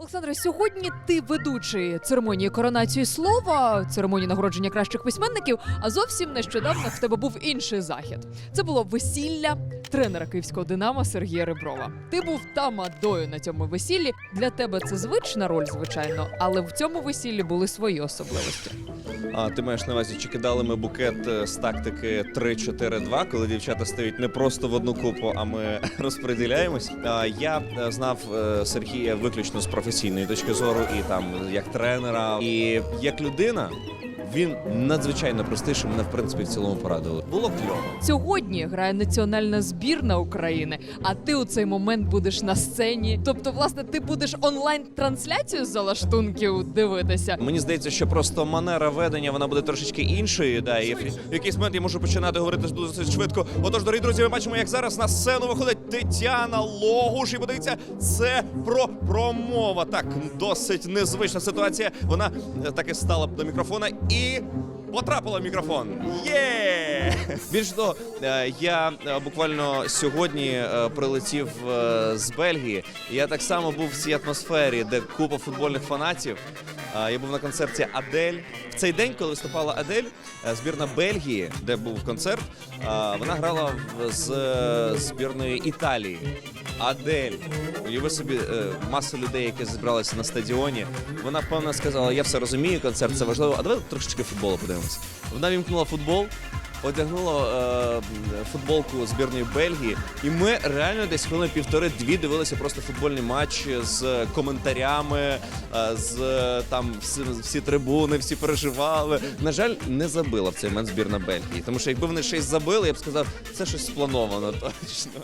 Олександре, сьогодні ти ведучий церемонії коронації слова, церемонії нагородження кращих письменників. А зовсім нещодавно в тебе був інший захід. Це було весілля тренера київського динамо Сергія Реброва. Ти був тамадою на цьому весіллі. Для тебе це звична роль, звичайно, але в цьому весіллі були свої особливості. А ти маєш на увазі, чи кидали ми букет е, з тактики 3-4-2, коли дівчата стають не просто в одну купу, а ми розподіляємось. Я е, знав е, Сергія виключно з професійної точки зору, і там як тренера, і як людина. Він надзвичайно простий, що мене в принципі в цілому порадили. Було кльово. Сьогодні грає національна збірна України, а ти у цей момент будеш на сцені. Тобто, власне, ти будеш онлайн-трансляцію з залаштунків дивитися. Мені здається, що просто манера ведення вона буде трошечки іншою. Да, і в якийсь момент я можу починати говорити досить швидко. Отож, дорогі друзі, ми бачимо, як зараз на сцену виходить Тетяна Логуш. І подивіться, це про промова. Так, досить незвична ситуація. Вона е, так і стала до мікрофона і. Потрапила в мікрофон. Є! Більш того, е, я е, буквально сьогодні е, прилетів з Бельгії. Я так само був в цій атмосфері, де купа футбольних фанатів. Е, Я був на концерті Адель. В цей день, коли виступала Адель, е, збірна Бельгії, де був концерт, е, вона грала з збірної Італії. Адель, уяви собі е, масу людей, які зібралися на стадіоні. Вона певно сказала: я все розумію, концерт це важливо. А давай трошечки футболу подивимося. Вона вімкнула футбол. Одягнула е, футболку збірної Бельгії, і ми реально десь хвилини півтори-дві дивилися просто футбольний матч з коментарями, е, з там всі, всі трибуни, всі переживали. На жаль, не забила в цей момент збірна Бельгії, тому що якби вони щось забили, я б сказав, це щось сплановано точно.